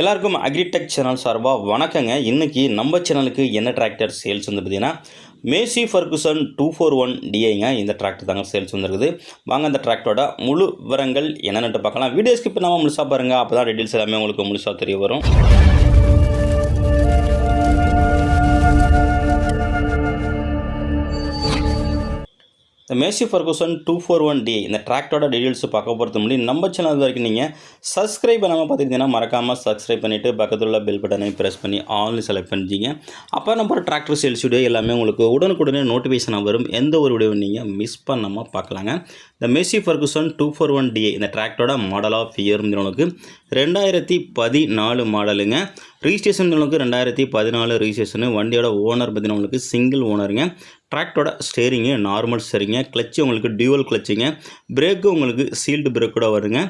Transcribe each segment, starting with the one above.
எல்லாருக்கும் agritech channel சார்பாக வணக்கங்க. இன்றைக்கி நம்ம சேனலுக்கு என்ன டிராக்டர் சேல்ஸ் வந்து பார்த்தீங்கன்னா Massey Ferguson two four one டிஐங்க இந்த டிராக்டர் தாங்க சேல்ஸ் வந்துருக்குது வாங்க அந்த டிராக்டரோட முழு விவரங்கள் என்னென்னு பார்க்கலாம். வீடியோ ஸ்கிப் நம்ம முழுசாக பாருங்கள் அப்போ தான் டீட்டெயில்ஸ் எல்லாமே உங்களுக்கு முழுசாக தெரிய வரும். இந்த Massey Ferguson two four one D இந்த ட்ராக்டோட டீட்டெயில்ஸ் பார்க்க போகிறது முடியும் நம்ம சேனல் வரைக்கும் நீங்கள் சப்ஸ்கிரைப் பண்ணாமல் பார்த்துக்கிட்டீங்கன்னா மறக்காமல் சப்ஸ்கிரைப் பண்ணிவிட்டு பக்கத்தில் உள்ள பெல் பட்டனை ப்ரெஸ் பண்ணி ஆன்லைன் செலக்ட் பண்ணிச்சிங்க அப்போ நம்ம டிராக்டர் சேல்ஸ் வீடியோ எல்லாமே உங்களுக்கு உடனுக்குடனே நோட்டிஃபிகேஷனாக வரும். எந்த ஒரு வீடியோ நீங்கள் மிஸ் பண்ணாமல் பார்க்கலாங்க. இந்த Massey Ferguson two four one D இந்த டிராக்டரோட மாடல் ஆஃப் இயர் உங்களுக்கு ரெண்டாயிரத்தி பதினாலு மாடலுங்க ரிஜிஸ்ட்ரேஷன் உங்களுக்கு ரெண்டாயிரத்தி பதினாலு ரிஜிஸ்ட்ரேஷனு வண்டியோட ஓனர் பார்த்தீங்கன்னா உங்களுக்கு சிங்கிள் ஓனருங்க டிராக்டரோட ஸ்டேரிங்கு நார்மல் ஸ்டேரிங்க கிளச்சு உங்களுக்கு டியூவல் கிளச்சுங்க. பிரேக்கு உங்களுக்கு சீல்டு பிரேக்கோட வருங்க.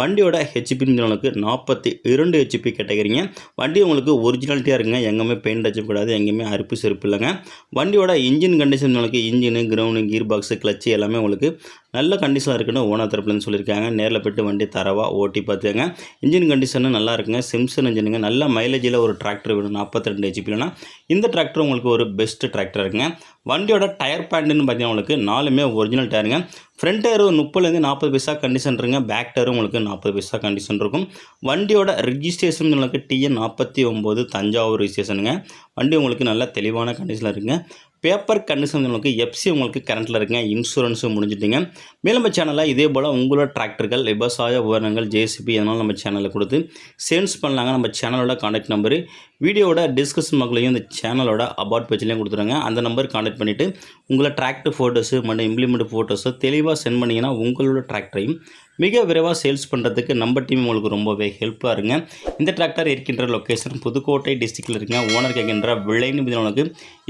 வண்டியோட ஹெச்பின்னு உங்களுக்கு நாற்பத்தி இரண்டு ஹெச்பி கேட்டகிறீங்க வண்டி உங்களுக்கு ஒரிஜினாலிட்டியாக இருக்குங்க. எங்கேயுமே பெயிண்ட் அடிச்சக்கூடாது எங்கேயுமே அரிப்பு செருப்பு இல்லைங்க. வண்டியோட இன்ஜின் கண்டிஷன் உங்களுக்கு engine ground gear box clutch எல்லாமே உங்களுக்கு நல்ல கண்டிஷனாக இருக்குன்னு ஓனர் தரப்புலன்னு சொல்லியிருக்காங்க. நேரில் போய்ட்டு வண்டி தரவா ஓட்டி பார்த்துங்க இன்ஜின் கண்டிஷனும் நல்லா இருக்குங்க. சிம்சன் இன்ஜினுங்க நல்ல மைலேஜில் ஒரு டிராக்டர் வேணும். நாற்பத்தி ரெண்டு ஹெச்பி இந்த டிராக்டர் உங்களுக்கு ஒரு பெஸ்ட் டிராக்டர் இருக்குங்க. வண்டியோட டயர் பேண்ட்டுன்னு பார்த்தீங்கன்னா உங்களுக்கு நாலுமே ஒரிஜினல் டயருங்க ஃப்ரண்ட் டயர் முப்பதுலேருந்து நாற்பது பைசா கண்டிஷன் இருங்க பேக் டயர் உங்களுக்கு நாற்பது பைசா கண்டிஷன் இருக்கும். வண்டியோட ரிஜிஸ்ட்ரேஷன் உங்களுக்கு டிஎன் நாற்பத்தி ஒம்பது தஞ்சாவூர் ரிஜிஸ்ட்ரேஷனுங்க வண்டி உங்களுக்கு நல்ல தெளிவான கண்டிஷனில் இருக்குங்க. பேப்பர் கண்டிஷன் உங்களுக்கு எஃப்சி உங்களுக்கு கரண்ட்டில் இருக்குங்க. இன்சூரன்ஸும் முடிஞ்சிட்டிங்க. மேலும் நம்ம சேனலில் இதே போல் உங்களோட டிராக்டர்கள் விவசாய உபகரணங்கள் ஜேசிபி அதனால் நம்ம சேனலில் கொடுத்து சேல்ஸ் பண்ணலாங்க. நம்ம சேனலோட காண்டாக்ட் நம்பரு வீடியோவோட டிஸ்கஷன் மக்களையும் இந்த சேனலோட அபார்ட் பேஜ்லேயும் கொடுத்துருங்க. அந்த நம்பர் காண்டாக்ட் பண்ணிவிட்டு உங்களை டிராக்டர் ஃபோட்டோஸு மற்றும் இம்ப்ளிமெண்ட் ஃபோட்டோஸோ தெளிவாக சென்ட் பண்ணிங்கன்னா உங்களோட டிராக்டரையும் மிக விரைவாக சேல்ஸ் பண்ணுறதுக்கு நம்ம டீம் உங்களுக்கு ரொம்பவே ஹெல்ப்பாக இருங்க. இந்த டிராக்டர் இருக்கின்ற லொக்கேஷன் புதுக்கோட்டை டிஸ்ட்ரிக்டில் இருக்குங்க ஓனர் கேட்கின்ற விலைன்னு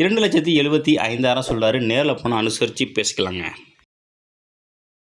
இரண்டு லட்சத்தி எழுபத்தி ஐந்தாயிரம் சொல்கிறாரு நேரில் போனால் அனுசரித்து பேசிக்கலாங்க.